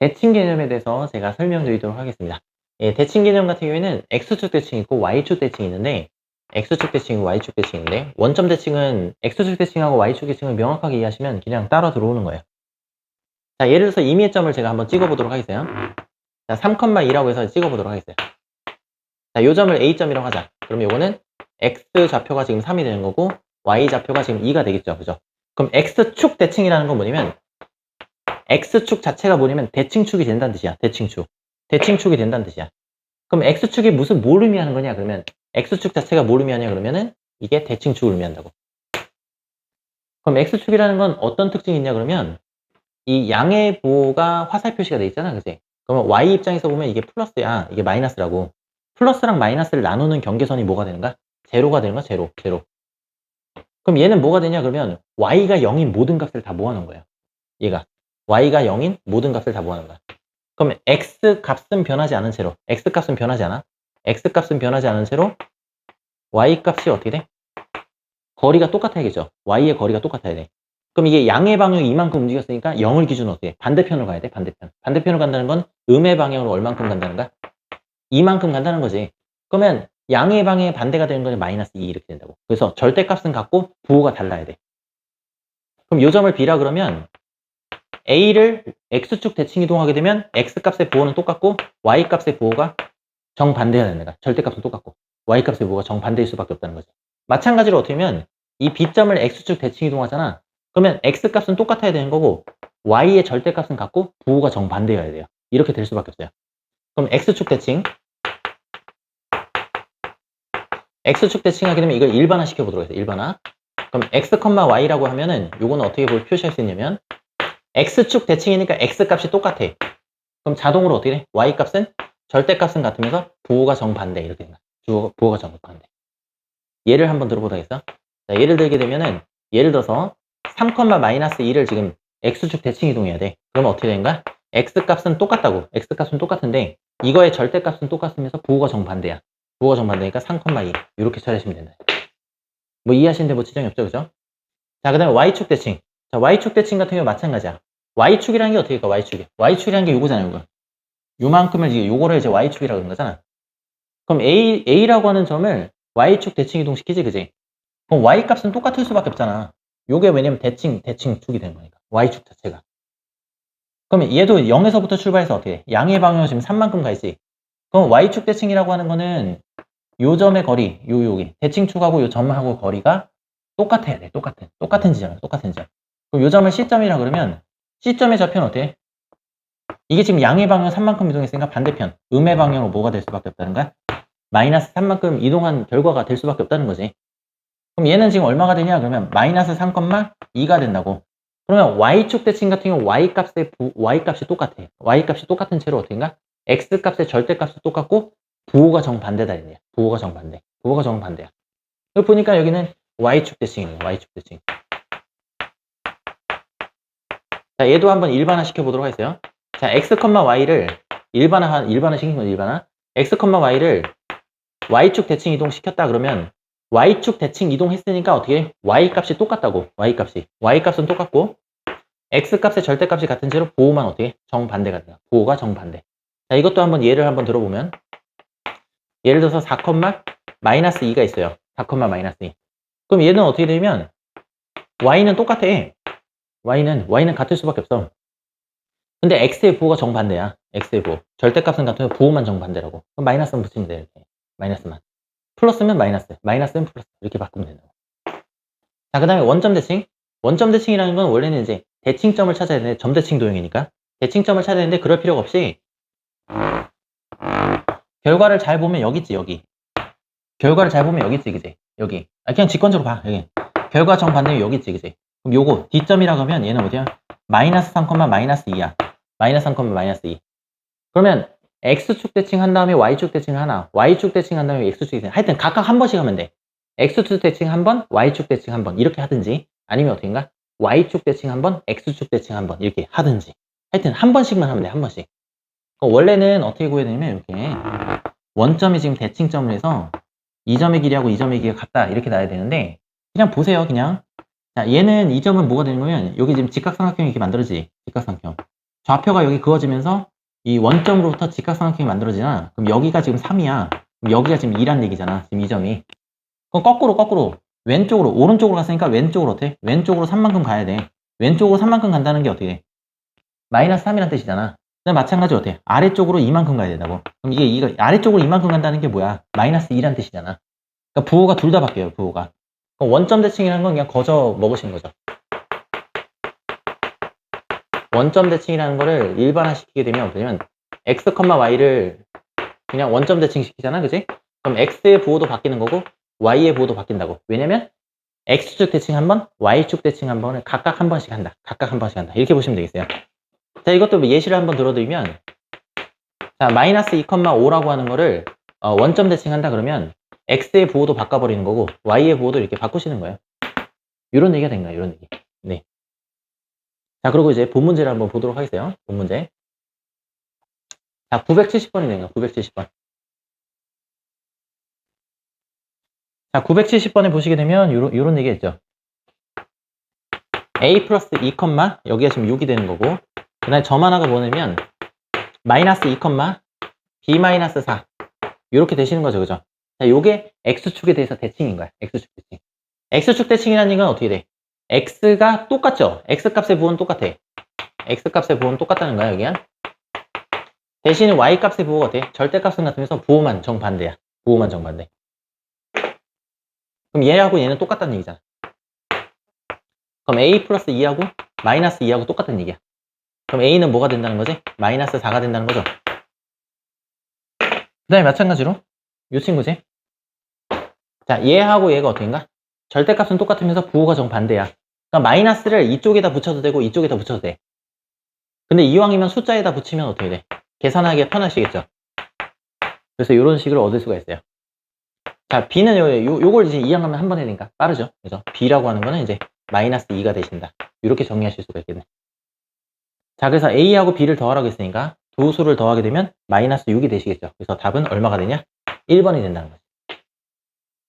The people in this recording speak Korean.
대칭 개념에 대해서 제가 설명드리도록 하겠습니다. 예, 대칭 개념 같은 경우에는 X축 대칭이 있고 Y축 대칭이 있는데 X축 대칭이고 Y축 대칭이 있는데 원점 대칭은 X축 대칭하고 Y축 대칭을 명확하게 이해하시면 그냥 따라 들어오는 거예요. 자, 예를 들어서 임의의 점을 제가 한번 찍어보도록 하겠어요. 자, 3,2라고 해서 찍어보도록 하겠어요. 자, 요 점을 A점이라고 하자. 그럼 요거는 X 좌표가 지금 3이 되는 거고 Y 좌표가 지금 2가 되겠죠. 그죠? 그럼 X축 대칭이라는 건 뭐냐면 X축 자체가 뭐냐면 대칭축이 된다는 뜻이야. 대칭축. 대칭축이 된다는 뜻이야. 그럼 X축이 무슨 뭘 의미하는 거냐? 그러면 X축 자체가 뭘 의미하냐? 그러면은 이게 대칭축을 의미한다고. 그럼 X축이라는 건 어떤 특징이 있냐? 그러면 이 양의 부호가 화살 표시가 돼 있잖아. 그지? 그러면 Y 입장에서 보면 이게 플러스야. 이게 마이너스라고. 플러스랑 마이너스를 나누는 경계선이 뭐가 되는가? 제로가 되는 거야. 제로. 제로. 그럼 얘는 뭐가 되냐? 그러면 Y가 0인 모든 값을 다 모아놓은 거예요. 얘가. Y가 0인 모든 값을 다 모아놓은 거야. 그럼 X 값은 변하지 않은 채로. X 값은 변하지 않아. X 값은 변하지 않은 채로 Y 값이 어떻게 돼? 거리가 똑같아야겠죠. Y의 거리가 똑같아야 돼. 그럼 이게 양의 방향이 이만큼 움직였으니까 0을 기준으로 어떻게 해? 반대편으로 가야 돼. 반대편. 반대편으로 간다는 건 음의 방향으로 얼만큼 간다는 거야? 이만큼 간다는 거지. 그러면 양의 방향의 반대가 되는 거는 마이너스 2 이렇게 된다고. 그래서 절대값은 같고 부호가 달라야 돼. 그럼 요 점을 B라 그러면 A를 X축 대칭 이동하게 되면 X값의 부호는 똑같고 Y값의 부호가 정반대가 되는 거야. 절대값은 똑같고 Y값의 부호가 정반대일 수밖에 없다는 거지. 마찬가지로 어떻게 하면 이 B점을 X축 대칭 이동하잖아. 그러면 X값은 똑같아야 되는 거고 Y의 절대값은 같고 부호가 정반대여야 돼요. 이렇게 될 수밖에 없어요. 그럼 X축 대칭 X축 대칭하게 되면 이걸 일반화 시켜보도록 해요. 일반화. 그럼 X, Y라고 하면은 요거는 어떻게 볼- 표시할 수 있냐면 X축 대칭이니까 X값이 똑같아. 그럼 자동으로 어떻게 돼? Y값은 절대값은 같으면서 부호가 정반대 이렇게 된다. 부호가, 부호가 정반대. 예를 한번 들어보도록 하겠어. 자, 예를 들게 되면은 예를 들어서 3, 마이너스 2를 지금 X축 대칭 이동해야 돼. 그러면 어떻게 되는가? X값은 똑같다고. X값은 똑같은데 이거의 절대값은 똑같으면서 부호가 정반대야. 부호가 정반대니까 3,2 이렇게 처리하시면 된다. 뭐 이해하시는데 뭐 지장이 없죠, 그죠? 자, 그 다음에 Y축 대칭. 자, Y축 대칭 같은 경우 마찬가지야. Y축이라는 게 어떻게 될까? Y축이. Y축이라는 게 요거잖아요, 요거. 요만큼을 이제 요거를 이제 Y축이라고 그런 거잖아. 그럼 A, A라고 하는 점을 Y축 대칭 이동시키지, 그지? 그럼 Y 값은 똑같을 수밖에 없잖아. 요게 왜냐면 대칭, 대칭 축이 되는 거니까. Y축 자체가. 그러면 얘도 0에서부터 출발해서 어떻게 해? 양의 방향으로 지금 3만큼 가 있지. 그럼 Y축 대칭이라고 하는 거는 요 점의 거리, 요, 여기. 대칭축하고 요 점하고 거리가 똑같아야 돼. 똑같은. 똑같은 지점, 똑같은 지점. 그럼 요 점을 C점이라 그러면 C점의 좌표는 해? 이게 지금 양의 방향 3만큼 이동했으니까 반대편. 음의 방향으로 뭐가 될 수밖에 없다는 거야? 마이너스 3만큼 이동한 결과가 될 수밖에 없다는 거지. 그럼 얘는 지금 얼마가 되냐? 그러면 마이너스 3,2가 된다고. 그러면 Y축 대칭 같은 경우 Y값의 부, Y값이 똑같아. Y값이 똑같은 채로 어떻게인가? X값의 절대 값도 똑같고 부호가 정반대다 이거야. 부호가 정반대. 부호가 정반대야. 여기 보니까 여기는 Y축 대칭이에요. Y축 대칭. 자, 얘도 한번 일반화 시켜보도록 하겠어요. 자, X, Y를 일반화, 일반화 시킨 거죠, 일반화. X, Y를 Y축 대칭 이동 시켰다 그러면 Y축 대칭 이동했으니까 어떻게 해? Y값이 똑같다고. Y값이. Y값은 똑같고 X값의 절대 값이 같은 채로 부호만 어떻게 해? 정반대가 돼요. 부호가 정반대. 자, 이것도 한번 예를 한번 들어보면 예를 들어서 4, 마이너스 2가 있어요. 4, 마이너스 2. 그럼 얘는 어떻게 되면 Y는 똑같아. Y는 Y는 같을 수밖에 없어. 근데 X의 부호가 정반대야. X의 부호. 절대값은 같으면 부호만 정반대라고. 그럼 마이너스만 붙이면 돼. 이렇게. 마이너스만. 플러스면 마이너스, 마이너스면 플러스 이렇게 바꾸면 된다고. 자, 그 다음에 원점 대칭. 원점 대칭이라는 건 원래는 이제 대칭점을 찾아야 되는데 점 대칭 도형이니까 대칭점을 찾아야 되는데 그럴 필요가 없이 결과를 잘 보면 여기 있지 여기. 결과를 잘 보면 여기 있지 그지? 여기. 아, 그냥 직관적으로 봐 여기. 결과 정반대면 여기 있지 그지? 그럼 요거 D점이라고 하면 얘는 어디야? 마이너스 3, 마이너스 2야. 마이너스 3, 마이너스 2. 그러면 X축 대칭 한 다음에 Y축 대칭 하나, Y축 대칭 한 다음에 X축 대칭. 하여튼 각각 한 번씩 하면 돼. X축 대칭 한 번, Y축 대칭 한 번. 이렇게 하든지, 아니면 어떻게인가? Y축 대칭 한 번, X축 대칭 한 번. 이렇게 하든지. 하여튼 한 번씩만 하면 돼, 한 번씩. 원래는 어떻게 구해야 되냐면, 이렇게. 원점이 지금 대칭점을 해서, 이 점의 길이하고 이 점의 길이가 같다. 이렇게 나야 되는데, 그냥 보세요, 그냥. 자, 얘는 이 점은 뭐가 되는 거면, 여기 지금 직각삼각형이 이렇게 만들어지지. 직각삼각형. 좌표가 여기 그어지면서 이 원점으로부터 직각삼각형이 만들어지나? 그럼 여기가 지금 3이야. 그럼 여기가 지금 2란 얘기잖아. 지금 이 점이. 그럼 거꾸로 거꾸로 왼쪽으로 오른쪽으로 갔으니까 왼쪽으로 어때? 왼쪽으로 3만큼 가야 돼. 왼쪽으로 3만큼 간다는 게 어떻게 돼? 마이너스 3이란 뜻이잖아. 그다음 마찬가지로 어때? 아래쪽으로 2만큼 가야 된다고. 그럼 이게 이거 아래쪽으로 2만큼 간다는 게 뭐야? 마이너스 2란 뜻이잖아. 그러니까 부호가 둘 다 바뀌어요. 부호가. 원점 대칭이라는 건 그냥 거저 먹으신 거죠. 원점 대칭이라는 거를 일반화시키게 되면 어떠냐면 x, y를 그냥 원점 대칭 시키잖아. 그지? 그럼 x의 부호도 바뀌는 거고 y의 부호도 바뀐다고. 왜냐면 x축 대칭 한 번, y축 대칭 한 번을 각각 한 번씩 한다. 각각 한 번씩 한다. 이렇게 보시면 되겠어요. 자, 이것도 예시를 한번 들어드리면 자, 마이너스 2,5라고 하는 거를 어, 원점 대칭한다 그러면 x의 부호도 바꿔버리는 거고 y의 부호도 이렇게 바꾸시는 거예요. 이런 얘기가 된 거예요. 이런 얘기. 네. 자, 그리고 이제 본 문제를 한번 보도록 하겠어요. 본 문제. 자, 970번이 되는 거예요. 970번. 자, 970번에 보시게 되면 요런, 요런 얘기 했죠. a 플러스 2, 여기가 지금 6이 되는 거고 그 다음에 점 하나가 뭐냐면 마이너스 2, b 마이너스 4 이렇게 되시는 거죠. 그죠? 자, 요게 x축에 대해서 대칭인 거야. x축 대칭. x축 대칭이라는 얘기는 어떻게 돼? x가 똑같죠? x값의 부호는 똑같아. x값의 부호는 똑같다는 거야, 여기는. 대신에 y값의 부호가 어때? 절대값은 같으면서 부호만 정반대야. 부호만 정반대. 그럼 얘하고 얘는 똑같다는 얘기잖아. 그럼 a 플러스 2하고 마이너스 2하고 똑같은 얘기야. 그럼 a는 뭐가 된다는 거지? 마이너스 4가 된다는 거죠. 그 다음에 마찬가지로 이 친구지. 자, 얘하고 얘가 어떻게인가? 절대값은 똑같으면서 부호가 정반대야. 그러니까 마이너스를 이쪽에다 붙여도 되고 이쪽에다 붙여도 돼. 근데 이왕이면 숫자에다 붙이면 어떻게 돼? 계산하기가 편하시겠죠? 그래서 이런 식으로 얻을 수가 있어요. 자, b는 요, 요, 요걸 이제 이항하면 한번 해야 되니까 빠르죠? 그래서 b라고 하는 거는 이제 마이너스 2가 되신다. 이렇게 정리하실 수가 있겠네. 자, 그래서 a하고 b를 더하라고 했으니까 두 수를 더하게 되면 마이너스 6이 되시겠죠? 그래서 답은 얼마가 되냐? 1번이 된다는 거죠.